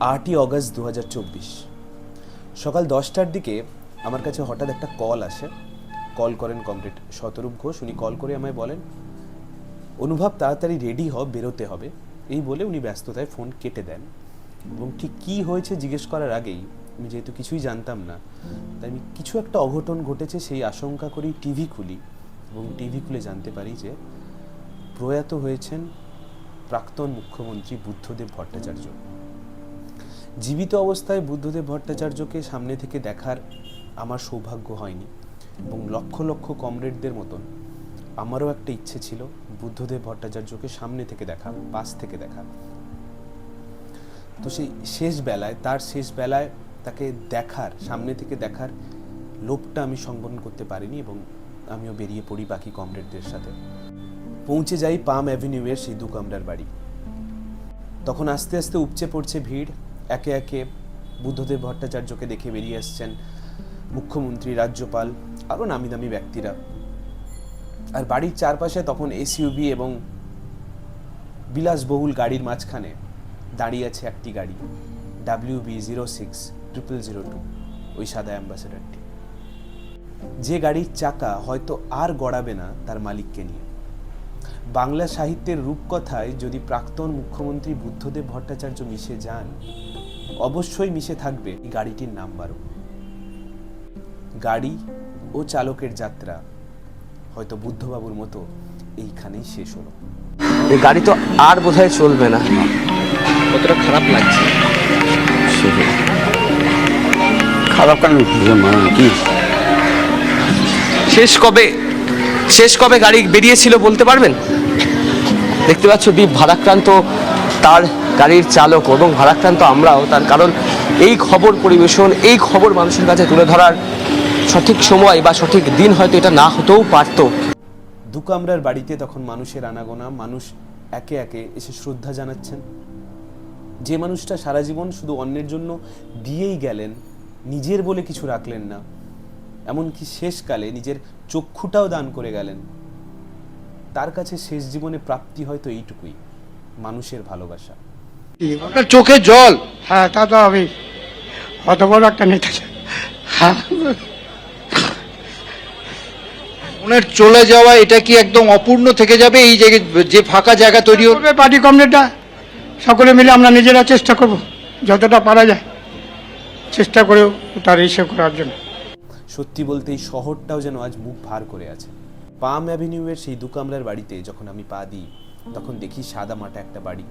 আটই অগস্ট দু হাজার চব্বিশ। সকাল দশটার দিকে আমার কাছে হঠাৎ একটা কল আসে। কল করেন কমরেড শতরূপ ঘোষ। উনি কল করে আমায় বলেন, অনুভব, তাড়াতাড়ি রেডি হ বেরোতে হবে। এই বলে উনি ব্যস্ততায় ফোন কেটে দেন। এবং ঠিক কী হয়েছে জিজ্ঞেস করার আগেই, আমি যেহেতু কিছুই জানতাম না, তাই আমি কিছু একটা অঘটন ঘটেছে সেই আশঙ্কা করেই টিভি খুলি এবং টিভি খুলে জানতে পারি যে প্রয়াত হয়েছেন প্রাক্তন মুখ্যমন্ত্রী বুদ্ধদেব ভট্টাচার্য। জীবিত অবস্থায় বুদ্ধদেব ভট্টাচার্যকে সামনে থেকে দেখার আমার সৌভাগ্য হয়নি এবং লক্ষ লক্ষ কমরেডদের মতন আমারও একটা ইচ্ছে ছিল বুদ্ধদেব ভট্টাচার্যকে সামনে থেকে দেখা, পাশ থেকে দেখা। তো সেই শেষ বেলায়, তার শেষ বেলায় তাকে দেখার, সামনে থেকে দেখার লোভটা আমি সংবরণ করতে পারিনি এবং আমিও বেরিয়ে পড়ি বাকি কমরেডদের সাথে। পৌঁছে যাই পাম অ্যাভিনিউয়ের সেই দু কামরার বাড়ি। তখন আস্তে আস্তে উপচে পড়ছে ভিড়। একে একে বুদ্ধদেব ভট্টাচার্যকে দেখে বেরিয়ে আসছেন মুখ্যমন্ত্রী, রাজ্যপাল, আরও নামি দামি ব্যক্তিরা। আর বাড়ির চারপাশে তখন এসইউবি এবং বিলাসবহুল গাড়ির মাঝখানে দাঁড়িয়ে আছে একটি গাড়ি W B zero six triple zero two ওই সাদা অ্যাম্বাসেডারটি। যে গাড়ির চাকা হয়তো আর গড়াবে না তার মালিককে নিয়ে। বাংলা সাহিত্যের রূপকথায় যদি প্রাক্তন মুখ্যমন্ত্রী বুদ্ধদেব ভট্টাচার্য মিশে যান অবশ্যই মিশে থাকবে এই গাড়িটির নাম্বারও। গাড়ি ও চালকের যাত্রা হয়তো বুদ্ধবাবুর মতো এইখানেই শেষ হলো। এই গাড়ি তো আর বোধহয় চলবে না। কতটা খারাপ লাগছে। খারাপ কেন কি? শেষ কবে শেষ কবে গাড়ি বেরিয়েছিল বলতে পারবেন? দেখতে পাচ্ছ দ্বীপ ভারাক্রান্ত তার গাড়ির চালক এবং ভারাক্রান্ত আমরাও তার কারণ এই খবর পরিবেশন, এই খবর মানুষের কাছে তুলে ধরার সঠিক সময় বা সঠিক দিন হয়তো এটা না হতেও পারতো। দু কামরার বাড়িতে তখন মানুষের আনাগোনা, মানুষ একে একে এসে শ্রদ্ধা জানাচ্ছেন। যে মানুষটা সারা জীবন শুধু অন্যের জন্য দিয়েই গেলেন, নিজের বলে কিছু রাখলেন না, এমনকি শেষকালে নিজের চক্ষুটাও দান করে গেলেন। তার কাছে শেষ জীবনে প্রাপ্তি হয়তো এইটুকুই, মানুষের ভালোবাসা। আপনার চোখে জল? হ্যাঁ তা তো হবেই অত বড় একটা নেতা। হ্যাঁ। ওনার চলে যাওয়া এটা কি একদম অপূর্ণ থেকে যাবে? এই যে যে ফাঁকা জায়গা তৈরি হল করবে পার্টি কমরেডটা সকলে মিলে আমরা নিজেরা চেষ্টা করব যতটা পারা যায়। চেষ্টা করেও তার ইসে করার জন্য। সত্যি বলতে এই শহরটাও যেন আজ মুখ ভার করে আছে। পাম অ্যাভিনিউয়ের সেই দু কামরার বাড়িতে যখন আমি পা দিই তখন দেখি সাদা মাটা একটা বাড়ি।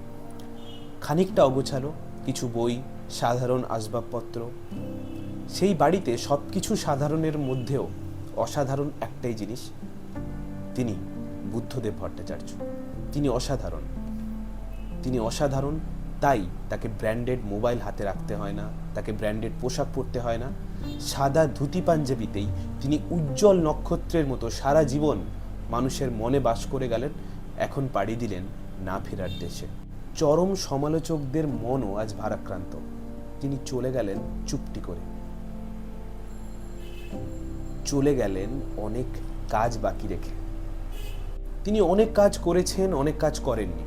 খানিকটা অগোছালো, কিছু বই, সাধারণ আসবাবপত্র। সেই বাড়িতে সব কিছু সাধারণের মধ্যেও অসাধারণ একটাই জিনিস, তিনি বুদ্ধদেব ভট্টাচার্য। তিনি অসাধারণ। তিনি অসাধারণ, তাই তাকে ব্র্যান্ডেড মোবাইল হাতে রাখতে হয় না, তাকে ব্র্যান্ডেড পোশাক পরতে হয় না। সাদা ধুতি পাঞ্জাবিতেই তিনি উজ্জ্বল নক্ষত্রের মতো সারা জীবন মানুষের মনে বাস করে গেলেন, এখন পাড়ি দিলেন না ফেরার দেশে। চরম সমালোচকদের মনও আজ ভারাক্রান্ত। তিনি চলে গেলেন চুপটি করে। চলে গেলেন অনেক কাজ বাকি রেখে। তিনি অনেক কাজ করেছেন, অনেক কাজ করেননি।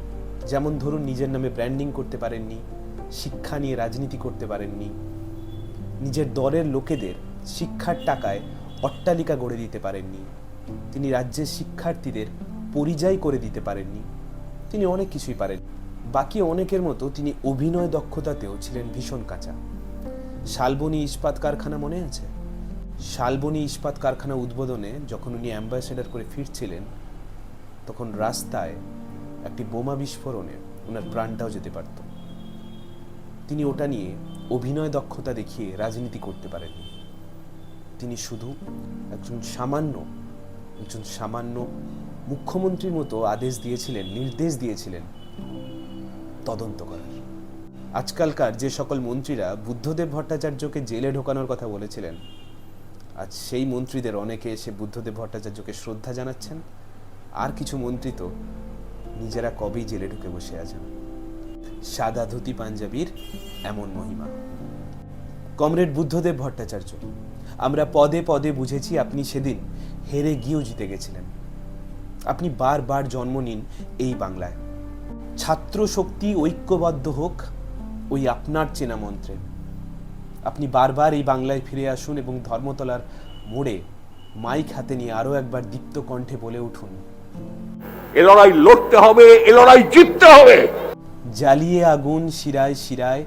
যেমন ধরুন নিজের নামে ব্র্যান্ডিং করতে পারেননি, শিক্ষা নিয়ে রাজনীতি করতে পারেননি, নিজের দলের লোকেদের শিক্ষার টাকায় অট্টালিকা গড়ে দিতে পারেননি, তিনি রাজ্যের শিক্ষার্থীদের পরিযায়ী করে দিতে পারেননি, তিনি অনেক কিছুই পারেন বাকি অনেকের মতো তিনি অভিনয় দক্ষতাতেও ছিলেন ভীষণ কাঁচা। শালবনী ইস্পাত কারখানা মনে আছে? শালবনী ইস্পাত কারখানা উদ্বোধনে যখন উনি অ্যাম্বাসেডার করে ফিরছিলেন, তখন রাস্তায় একটি বোমা বিস্ফোরণে ওনার প্রাণটাও যেতে পারত। তিনি ওটা নিয়ে অভিনয় দক্ষতা দেখিয়ে রাজনীতি করতে পারেননি। তিনি শুধু একজন সামান্য একজন সামান্য মুখ্যমন্ত্রীর মতো আদেশ দিয়েছিলেন, নির্দেশ দিয়েছিলেন তদন্ত করার। আজকালকার যে সকল মন্ত্রীরা বুদ্ধদেব ভট্টাচার্যকে জেলে ঢোকানোর কথা বলেছিলেন, আজ সেই মন্ত্রীদের অনেকে এসে বুদ্ধদেব ভট্টাচার্যকে শ্রদ্ধা জানাচ্ছেন। আর কিছু মন্ত্রী তো নিজেরা কবেই জেলে ঢুকে বসে আছেন। সাদা ধুতি পাঞ্জাবির এমন মহিমা। কমরেড বুদ্ধদেব ভট্টাচার্য, আমরা পদে পদে বুঝেছি আপনি সেদিন হেরে গিয়েও জিতে গেছিলেন। আপনি বারবার জন্ম নিন এই বাংলায়। ছাত্র শক্তি ঐক্যবদ্ধ হোক ওই আপনার চেনা মন্ত্রে। আপনি বারবার এই বাংলায় ফিরে আসুন এবং ধর্মতলার মোড়ে মাইক হাতে নিয়ে আরও একবার দীপ্ত কণ্ঠে বলে উঠুন। এ লড়াই লড়তে হবে এ লড়াই জিততে হবে। জ্বালিয়ে আগুন শিরায় শিরায়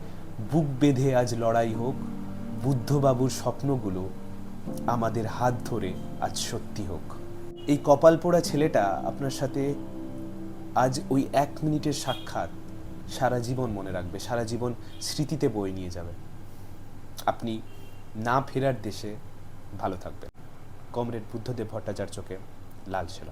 বুক বেঁধে আজ লড়াই হোক বুদ্ধবাবুর স্বপ্নগুলো আমাদের হাত ধরে আজ সত্যি হোক। এই কপাল পোড়া ছেলেটা আপনার সাথে আজ ওই এক মিনিটের সাক্ষাৎ সারা জীবন মনে রাখবে, সারা জীবন স্মৃতিতে বয়ে নিয়ে যাবে। আপনি না ফেরার দেশে ভালো থাকবেন। কমরেড বুদ্ধদেব ভট্টাচার্যকে লাল ছিল